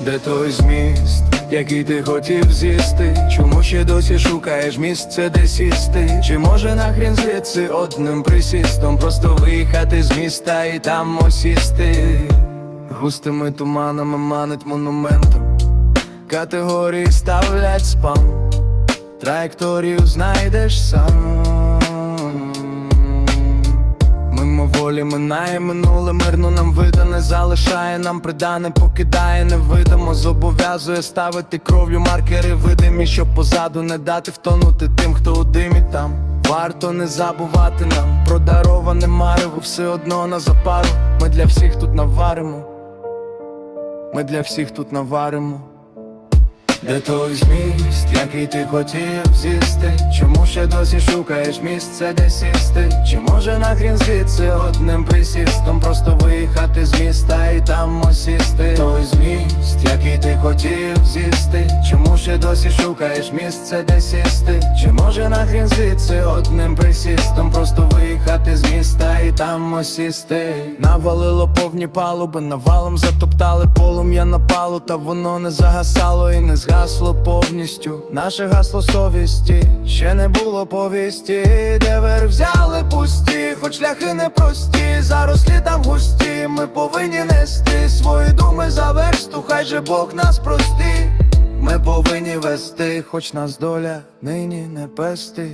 Де той зміст, який ти хотів з'їсти? Чому ще досі шукаєш місце, де сісти? Чи може нахрін звідси одним присістом Просто виїхати з міста і там осісти? Густими туманами манить монументом Категорії ставлять спам Траєкторію знайдеш сам минає минуле мирно нам видане Залишає нам придане, покидає невидимо Зобов'язує ставити кров'ю маркери видимі Щоб позаду не дати втонути тим, хто у димі там. Варто не забувати нам про дароване марево Все одно на запару. Ми для всіх тут наваримо. Ми для всіх тут наваримо де той зміст, який ти хотів з'їсти? Чому ще досі шукаєш місце, де сісти? Чи може нахрін звідси одним присістом Просто виїхати з міста і там осісти? Той зміст, який ти хотів з'їсти? Чому ще досі шукаєш місце, де сісти? Чи може нахрін звідси одним присістом Просто виїхати там осісти? Навалило повні палуби, навалом затоптали полум'я напалу, та воно не загасало і не згасло повністю. Наше гасло совісті ще не було повісті, де вер взяли пусті, хоч шляхи непрості, зарослі там густі. Ми повинні нести свої думи за версту, хай же Бог нас прости. Ми повинні вести, хоч нас доля нині не пести.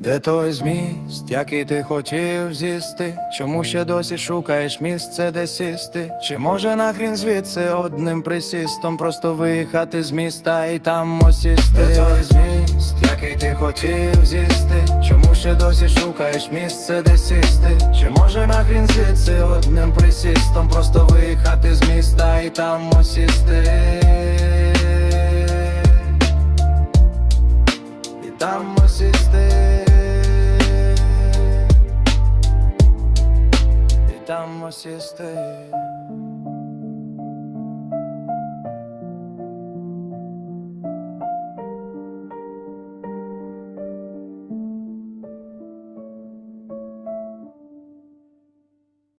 Де той зміст, який ти хотів з'їсти? Чому ще досі шукаєш місце, де сісти? Чи може нахрін звідси одним присістом Просто виїхати з міста і там осісти? Де той зміст, який ти хотів з'їсти? Чому ще досі шукаєш місце, де сісти? Чи може нахрін звідси одним присістом Просто виїхати з міста і там осісти? І там осісти